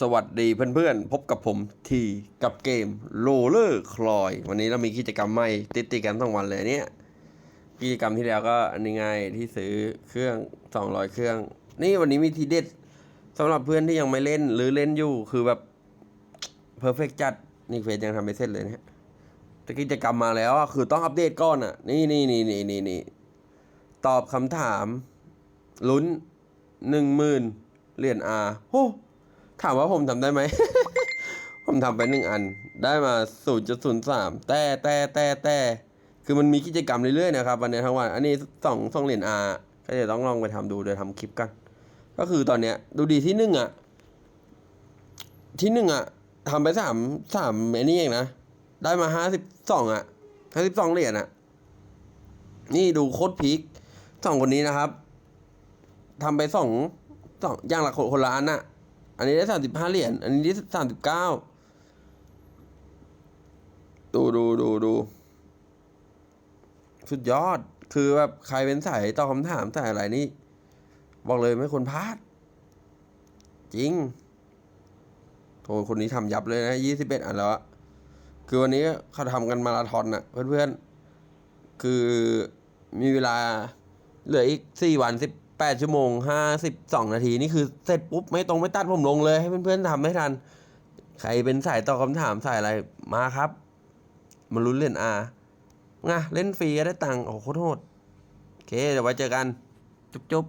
สวัสดีเพื่อนๆ พบกับผมทีกับเกมโรเลอร์คลอย วันนี้เรามีกิจกรรมใหม่ติดติกันทั้งวันเลยเนี่ย กิจกรรมที่แล้วก็อันนี้ไงที่ซื้อเครื่อง 200 เครื่อง นี่วันนี้มีทีเด็ดสำหรับเพื่อนที่ยังไม่เล่นหรือเล่นอยู่คือแบบเพอร์เฟกจัด นี่เฟซยังทำไม่เสร็จเลยนะแต่กิจกรรมมาแล้วอะคือต้องอัปเดตก่อนอะนี่นี่นี่นี่นี่นี่ตอบคำถามลุ้นหนึ่งหมื่นเหรียญอาโห ถามว่าผมทำได้ไหม ผมทำไปหนึ่งอัน ได้มา 0.03 แต่แต่แต่แต่คือมันมีกิจกรรมเรื่อยๆนะครับวันนี้ทั้งวัน อันนี้สองสองเหรียญอาก็จะต้องลองไปทำดูเดี๋ยวทำคลิปกัน ก็คือตอนเนี้ย ดูดีที่หนึ่งอะ ที่หนึ่งอะทำไปสามสามอ้นี่เองนะ ได้มาห้าสิบสองอะห้าสิบสองเหรียญอะ นี่ดูโคตรพีคสองคนนี้นะครับทำไปสองสองอย่างละคนคนละอันน่ะ อันนี้ได้สามสิบห้าเหรียญ อันนี้ได้สามสิบเก้า ดูดูดูดู สุดยอด คือแบบใครเป็นสายตอบคำถามสายอะไรนี่ บอกเลยไม่ควรพลาด จริงโถคนนี้ทำยับเลยนะยี่สิบเอ็ดอันแล้วอะคือวันนี้เขาทำกันมาราธอนน่ะเพื่อนๆ คือมีเวลาเหลืออีกสี่วันสิบ แปดชั่วโมงห้าสิบสองนาที นี่คือเสร็จปุ๊บ ไม่ตรงไม่ตัดผมลงเลย ให้เพื่อนๆทำให้ทัน ใครเป็นสายตอบคำถามสายอะไรมาครับ มาลุ้นเล่นอาไงเล่นฟรีก็ได้ตังค์โอ้โหโคตรโหดโอเคเดี๋ยวไว้เจอกัน จุ๊บ